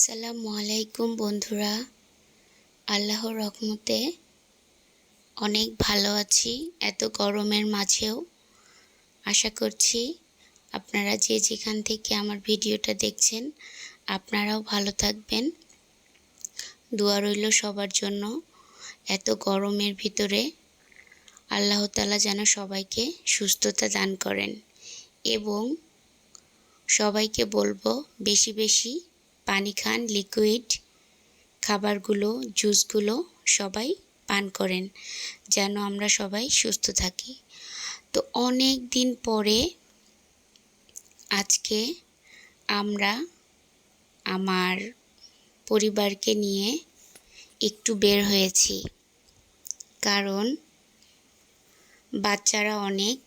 আসসালামু আলাইকুম বন্ধুরা। আল্লাহর রহমতে অনেক ভালো আছি, এত গরমের মাঝেও। আশা করছি আপনারা যে যেখান থেকে আমার ভিডিওটা দেখছেন, আপনারাও ভালো থাকবেন। দোয়া রইল সবার জন্য এত গরমের ভিতরে। আল্লাহ তালা যেন সবাইকে সুস্থতা দান করেন এবং সবাইকে বলব, বেশি বেশি পানি খান লিকুইড খাবারগুলো জুসগুলো সবাই পান করেন, যেন আমরা সবাই সুস্থ থাকি। তো অনেক দিন পরে আজকে আমরা আমার পরিবারকে নিয়ে একটু বের হয়েছি। কারণ বাচ্চারা অনেক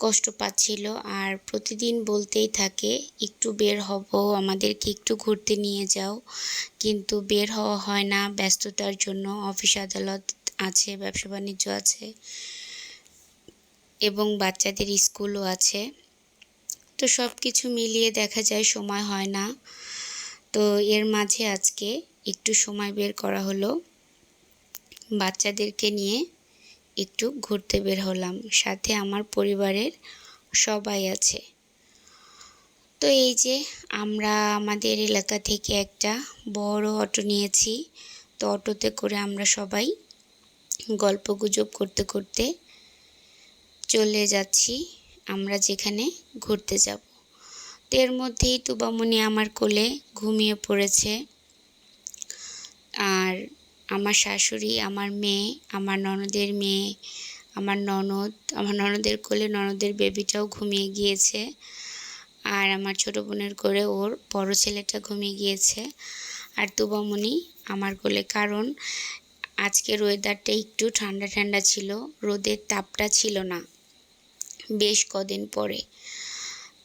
কষ্ট পাচ্ছিল। আর প্রতিদিন বলতেই থাকে, একটু বের হব, আমাদেরকে একটু ঘুরতে নিয়ে যাও। কিন্তু বের হওয়া হয় না, ব্যস্ততার জন্য অফিস আদালত আছে, ব্যবসা বাণিজ্য আছে এবং বাচ্চাদের স্কুলও আছে। তো সব কিছু মিলিয়ে দেখা যায় সময় হয় না। তো এর মাঝে আজকে একটু সময় বের করা হলো বাচ্চাদেরকে নিয়ে। একটু ঘুরতে বের হলাম। সাথে আমার পরিবারের সবাই আছে। তো এই যে আমরা আমাদের এলাকা থেকে একটা বড় অটো নিয়েছি। তো অটোতে করে আমরা সবাই গল্প গুজব করতে করতে চলে যাচ্ছি। আমরা যেখানে ঘুরতে যাব। তো এর মধ্যেই তুবামণি আমার কোলে ঘুমিয়ে পড়েছে। আমার শাশুড়ি, আমার মেয়ে, আমার ননদের মেয়ে, আমার ননদ, আমার ননদের কোলে ননদের বেবিটাও ঘুমিয়ে গিয়েছে। আর আমার ছোট বোনের করে ওর বড় ছেলেটা ঘুমিয়ে গিয়েছে। আর তুবামণি আমার কোলে, কারণ আজকের ওয়েদারটা একটু ঠান্ডা ঠান্ডা ছিল, রোদের তাপটা ছিল না। বেশ কদিন পরে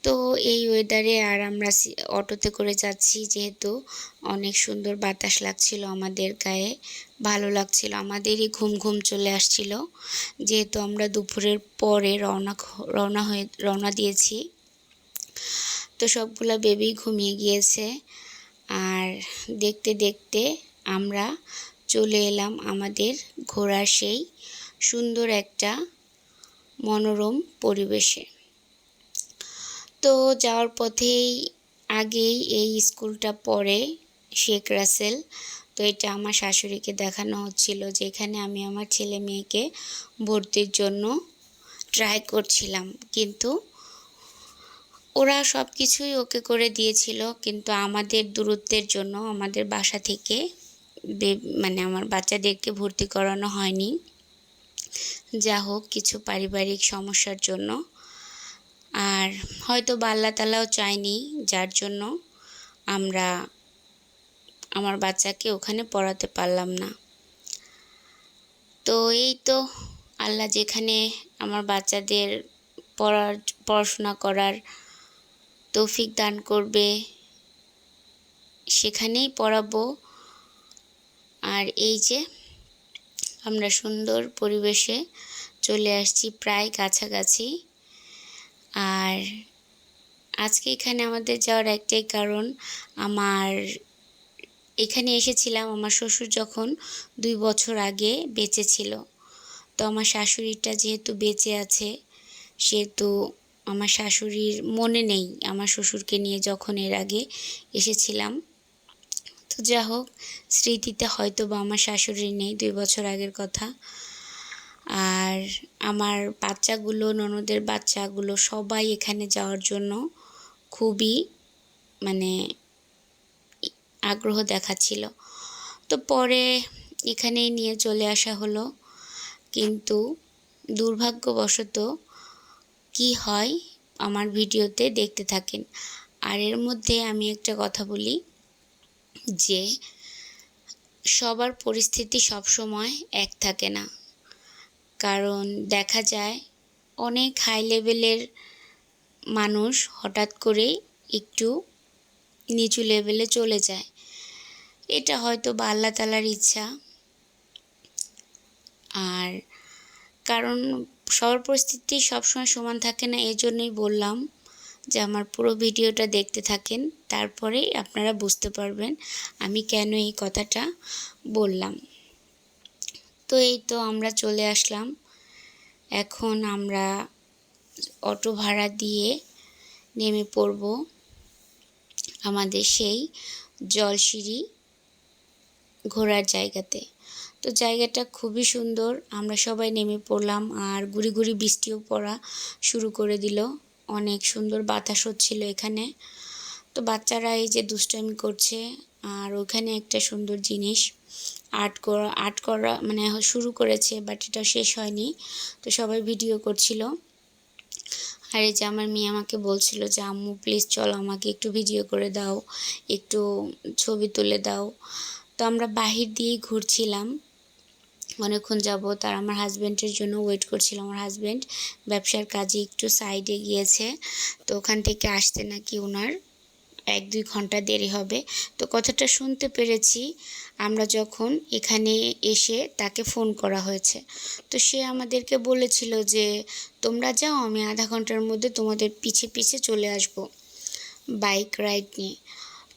তো এই ওয়েদারে আর আমরা অটোতে করে যাচ্ছি যেহেতু অনেক সুন্দর বাতাস লাগছিল আমাদের গায়ে, ভালো লাগছিল। আমাদেরই ঘুম ঘুম চলে আসছিল। যেহেতু আমরা দুপুরের পরে রওনা রওনা হয়ে, রওনা দিয়েছি। তো সবগুলা বেবি ঘুমিয়ে গিয়েছে। আর দেখতে দেখতে আমরা চলে এলাম আমাদের ঘোরার সেই সুন্দর একটা মনোরম পরিবেশে। তো যাওয়ার পথেই আগেই এই স্কুলটা পড়ে শেখ রাসেল। তো এটা আমার শাশুড়িকে দেখানো হচ্ছিল যেখানে আমি আমার ছেলে মেয়েকে ভর্তির জন্য ট্রাই করছিলাম। কিন্তু ওরা সব কিছুই ওকে করে দিয়েছিল, কিন্তু আমাদের দূরত্বের জন্য আমাদের বাসা থেকে মানে আমার বাচ্চাদেরকে ভর্তি করানো হয়নি। যা হোক কিছু পারিবারিক সমস্যার জন্য আর হয়তো বাল্লা তালাও চায়নি, যার জন্য আমরা আমার বাচ্চাকে ওখানে পড়াতে পারলাম না। তো এই তো আল্লাহ যেখানে আমার বাচ্চাদের পড়ার, পড়াশোনা করার তৌফিক দান করবে, সেখানেই পড়াবো। আর এই যে আমরা সুন্দর পরিবেশে চলে আসছি, প্রায় কাছাকাছি। আর আজকে এখানে আমাদের যাওয়ার একটাই কারণ, আমার এখানে এসেছিলাম আমার শ্বশুর যখন দুই বছর আগে বেঁচে ছিল। তো আমার শাশুড়িটা যেহেতু বেঁচে আছে, সেহেতু আমার শাশুড়ির মনে নেই আমার শ্বশুরকে নিয়ে যখন এর আগে এসেছিলাম। তো যা হোক, স্মৃতিতে হয়তো বা আমার শাশুড়ি নেই দুই বছর আগের কথা। আর আমার বাচ্চাগুলো, ননদের বাচ্চাগুলো সবাই এখানে যাওয়ার জন্য খুবই মানে আগ্রহ দেখাচ্ছিল। তো পরে এখানেই নিয়ে চলে আসা হলো। কিন্তু দুর্ভাগ্যবশত কি হয় আমার ভিডিওতে দেখতে থাকেন। আর এর মধ্যে আমি একটা কথা বলি যে সবার পরিস্থিতি সবসময় এক থাকে না। কারণ দেখা যায় অনেক হাই লেভেলের মানুষ হঠাৎ করে একটু নিচু লেভেলে চলে যায়। এটা হয়তো বা আল্লাহ তালার ইচ্ছা। আর কারণ সবার পরিস্থিতি সবসময় সমান থাকে না এই জন্যই বললাম যে আমার পুরো ভিডিওটা দেখতে থাকেন, তারপরেই আপনারা বুঝতে পারবেন আমি কেন এই কথাটা বললাম। তো এই তো আমরা চলে আসলাম। এখন আমরা অটো ভাড়া দিয়ে নেমে পড়ব আমাদের সেই জলসিঁড়ি ঘোরার জায়গাতে। তো জায়গাটা খুবই সুন্দর, আমরা সবাই নেমে পড়লাম আর গুড়ি গুড়ি বৃষ্টিও পড়া শুরু করে দিল। অনেক সুন্দর বাতাস হচ্ছিল এখানে। তো বাচ্চারা এই যে দুষ্টামি করছে আর ওখানে একটা সুন্দর জিনিস আর্ট করা আর্ট করা মানে শুরু করেছে বাট এটা শেষ হয়নি। তো সবাই ভিডিও করছিল। আর এই যে আমার মেয়ে আমাকে বলছিল যে, আম্মু প্লিজ চলো আমাকে একটু ভিডিও করে দাও, একটু ছবি তুলে দাও। তো আমরা বাহির দিয়েই ঘুরছিলাম। অনেকক্ষণ যাব তার আমার হাজব্যান্ডের জন্য ওয়েট করছিল। আমার হাজব্যান্ড ব্যবসার কাজে একটু সাইডে গিয়েছে। তো ওখান থেকে আসতে নাকি ওনার এক দুই ঘণ্টা দেরি হবে। তো কথাটা শুনতে পেরেছি। আমরা যখন এখানে এসে তাকে ফোন করা হয়েছে, তো সে আমাদেরকে বলেছিল যে, তোমরা যাও, আমি আধা ঘণ্টার মধ্যে তোমাদের পিছে পিছে চলে আসব বাইক রাইড নিয়ে।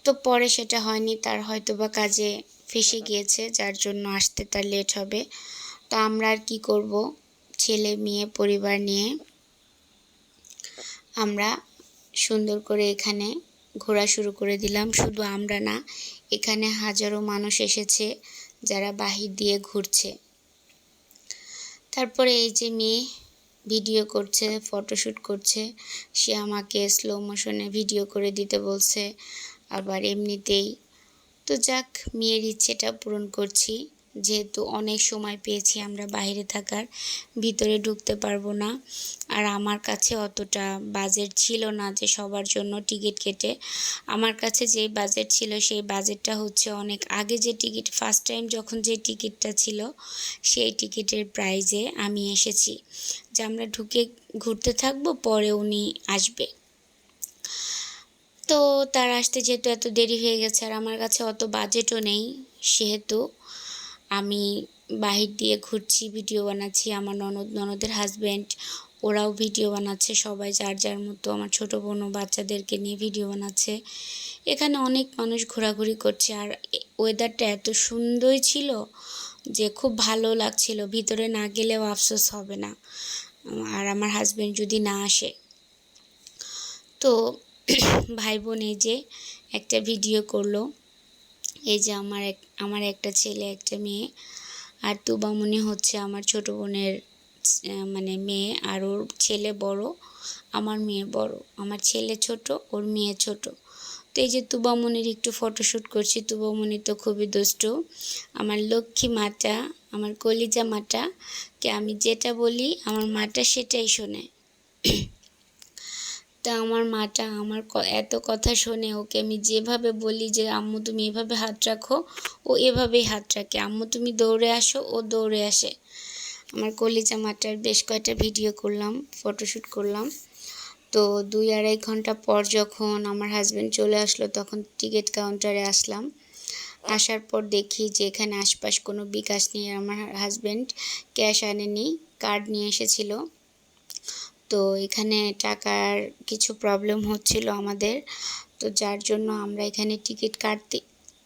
তো পরে সেটা হয়নি, তার হয়তো বা কাজে ফেসে গিয়েছে, যার জন্য আসতে তার লেট হবে। তো আমরা আর কী করব? ছেলে, মেয়ে, পরিবার নিয়ে আমরা সুন্দর করে এখানে ঘোরা শুরু করে দিলাম। শুধু আমরা না, এখানে হাজারো মানুষ এসেছে যারা বাহির দিয়ে ঘুরছে। তারপরে এই যে মেয়ে ভিডিও করছে ফটোশ্যুট করছে, সে আমাকে স্লো মোশনে ভিডিও করে দিতে বলছে। আবার এমনিতেই, তো যাক, মেয়ের ইচ্ছেটা পূরণ করছি। যেহেতু অনেক সময় পেয়েছি আমরা বাইরে থাকার, ভিতরে ঢুকতে পারব না। আর আমার কাছে অতটা বাজেট ছিল না যে সবার জন্য টিকিট কেটে। আমার কাছে যে বাজেট ছিল সেই বাজেটটা হচ্ছে অনেক আগে যে টিকিট ফার্স্ট টাইম যখন যে টিকিটটা ছিল, সেই টিকিটের প্রাইজে আমি এসেছি। যে আমরা ঢুকে ঘুরতে থাকব, পরে উনি আসবে। তো তার আসতে যেহেতু এত দেরি হয়ে গেছে, আর আমার কাছে অত বাজেটও নেই, সেহেতু আমি বাহির দিয়ে ঘুরছি ভিডিও বানাচ্ছি, আমার ননদ, ননদের হাজব্যান্ড ওরাও ভিডিও বানাচ্ছে, সবাই যার যার মতো আমার ছোটো বোনও বাচ্চাদেরকে নিয়ে ভিডিও বানাচ্ছে। এখানে অনেক মানুষ ঘোরাঘুরি করছে আর ওয়েদারটা এত সুন্দরই ছিল যে খুব ভালো লাগছিল, ভিতরে না গেলেও আফসোস হবে না। আর আমার হাজব্যান্ড যদি না আসে। তো ভাই বোন এই যে একটা ভিডিও করল। এই যে আমার এক, আমার একটা ছেলে, একটা মেয়ে আর তুবামনি হচ্ছে আমার ছোট বোনের মানে মেয়ে আর ওর ছেলে বড়, আমার মেয়ে বড়। আমার ছেলে ছোট, ওর মেয়ে ছোট। তো এই যে তুবামনির একটু ফটোশ্যুট করছি তুবামনি তো খুবই দুষ্ট। আমার লক্ষ্মী মাটা, আমার কলিজা মাটা, কে আমি যেটা বলি, আমার মাটা সেটাই শোনে। তা আমার মাটা, আমার এত কথা শোনে, ওকে আমি যেভাবে বলি যে, আম্মু, তুমি এভাবে হাত রাখো, ও এভাবেই হাত রাখে। আম্মু, তুমি দৌড়ে আসো, ও দৌড়ে আসে। আমার কলিজা মাটার বেশ কয়েকটা ভিডিও করলাম ফটোশ্যুট করলাম। তো দুই আড়াই ঘণ্টা পর যখন আমার হাজব্যান্ড চলে আসলো, তখন টিকিট কাউন্টারে আসলাম। আসার পর দেখি যে, এখানে আশপাশ কোনো বিকাশ নিয়ে আমার হাজব্যান্ড ক্যাশ আনেনি কার্ড নিয়ে এসেছিল। তো এখানে টাকার কিছু প্রবলেম হচ্ছিল আমাদের। তো যার জন্য আমরা এখানে টিকিট কাটতে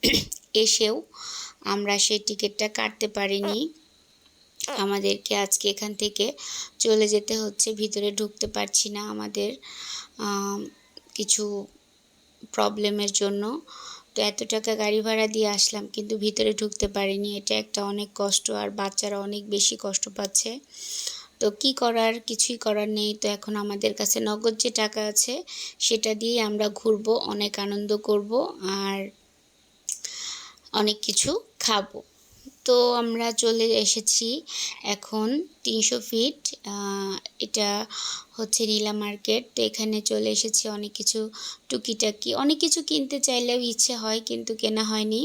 এসেও আমরা সেই টিকিটটা কাটতে পারিনি। আমাদেরকে আজকে এখান থেকে চলে যেতে হচ্ছে, ভিতরে ঢুকতে পারছি না আমাদের কিছু প্রবলেমের জন্য। তো এত টাকা গাড়ি ভাড়া দিয়ে আসলাম, কিন্তু ভিতরে ঢুকতে পারিনি। এটা একটা অনেক কষ্ট, আর বাচ্চারা অনেক বেশি কষ্ট পাচ্ছে। তো কি করার কিছুই করার নেই। তো এখন আমাদের কাছে নগদ যে টাকা আছে, সেটা দিয়ে আমরা ঘুরবো, অনেক আনন্দ করব আর অনেক কিছু খাব। তো আমরা চলে এসেছি এখন তিনশো ফিট এটা হচ্ছে নীলা মার্কেট। তো এখানে চলে এসেছি অনেক কিছু টুকিটাকি। অনেক কিছু কিনতে চাইলেও ইচ্ছে হয় কিন্তু কেনা হয়নি।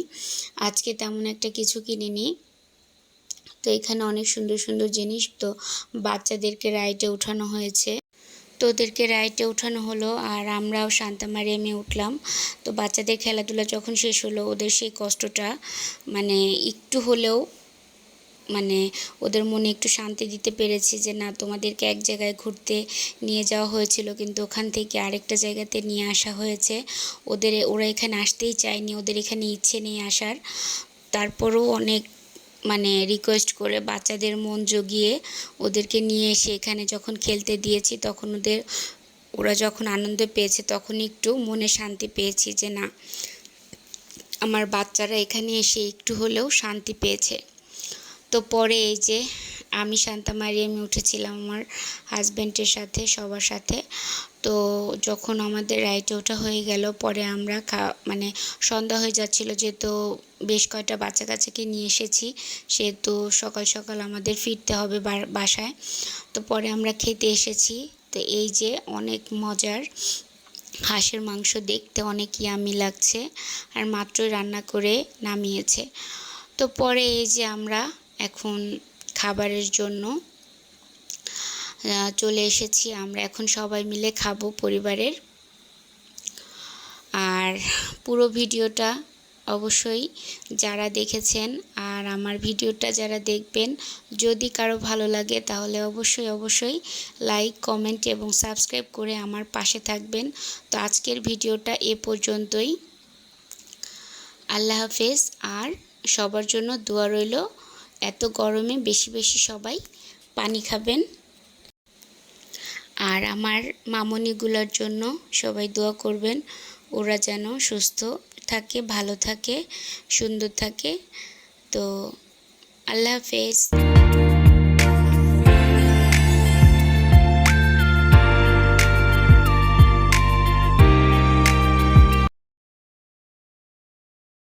আজকে তেমন একটা কিছু কিনিনি। তো এখানে অনেক সুন্দর সুন্দর জিনিস। তো বাচ্চাদেরকে রাইডে উঠানো হয়েছে। তো ওদেরকে রাইডে উঠানো হলো আর আমরাও শান্তামারিয়ামে উঠলাম। তো বাচ্চাদের খেলাধুলা যখন শেষ হলো, ওদের সেই কষ্টটা মানে একটু হলেও মানে ওদের মনে একটু শান্তি দিতে পেরেছি যে না, তোমাদেরকে এক জায়গায় ঘুরতে নিয়ে যাওয়া হয়েছিল, কিন্তু ওখান থেকে আরেকটা জায়গাতে নিয়ে আসা হয়েছে। ওদের, ওরা এখানে আসতেই চায়নি, ওদের এখানে ইচ্ছে নেই আসার। তারপরেও অনেক মানে রিকোয়েস্ট করে বাচ্চাদের মন জগিয়ে ওদেরকে নিয়ে এসে এখানে যখন খেলতে দিয়েছি, তখন ওদের, ওরা যখন আনন্দ পেয়েছে তখন একটু মনে শান্তি পেয়েছি যে না, আমার বাচ্চারা এখানে এসে একটু হলেও শান্তি পেয়েছে। তো পরে এই যে আমি শান্তা মারি আমি উঠেছিলাম আমার হাজব্যান্ডের সাথে, সবার সাথে। তো যখন আমাদের রাইটে ওঠা হয়ে গেল, পরে আমরা খা মানে সন্ধ্যা হয়ে যাচ্ছিল, যেহেতু বেশ কয়টা বাচ্চা কাচ্চাকে নিয়ে এসেছি, সেহেতু সকাল সকাল আমাদের ফিরতে হবে বাসায়। তো পরে আমরা খেতে এসেছি। তো এই যে অনেক মজার হাঁসের মাংস দেখতে অনেক ইয়ামি লাগছে, আর মাত্রই রান্না করে নামিয়েছে। তো পরে এই যে আমরা এখন খাবারের জন্য চলে এসেছি আমরা। এখন সবাই মিলে খাব পরিবারের। আর পুরো ভিডিওটা অবশ্যই যারা দেখেছেন আর আমার ভিডিওটা যারা দেখবেন, যদি কারও ভালো লাগে তাহলে অবশ্যই অবশ্যই লাইক কমেন্ট এবং সাবস্ক্রাইব করে আমার পাশে থাকবেন। তো আজকের ভিডিওটা এ পর্যন্তই। আল্লাহ হাফেজ। আর সবার জন্য দোয়া রইল। এত গরমে বেশি বেশি সবাই পানি খাবেন। আর আমার মামনিগুলোর জন্য সবাই দোয়া করবেন, ওরা যেন সুস্থ থাকে, ভালো থাকে, সুন্দর থাকে। তো আল্লাহ হাফেজ।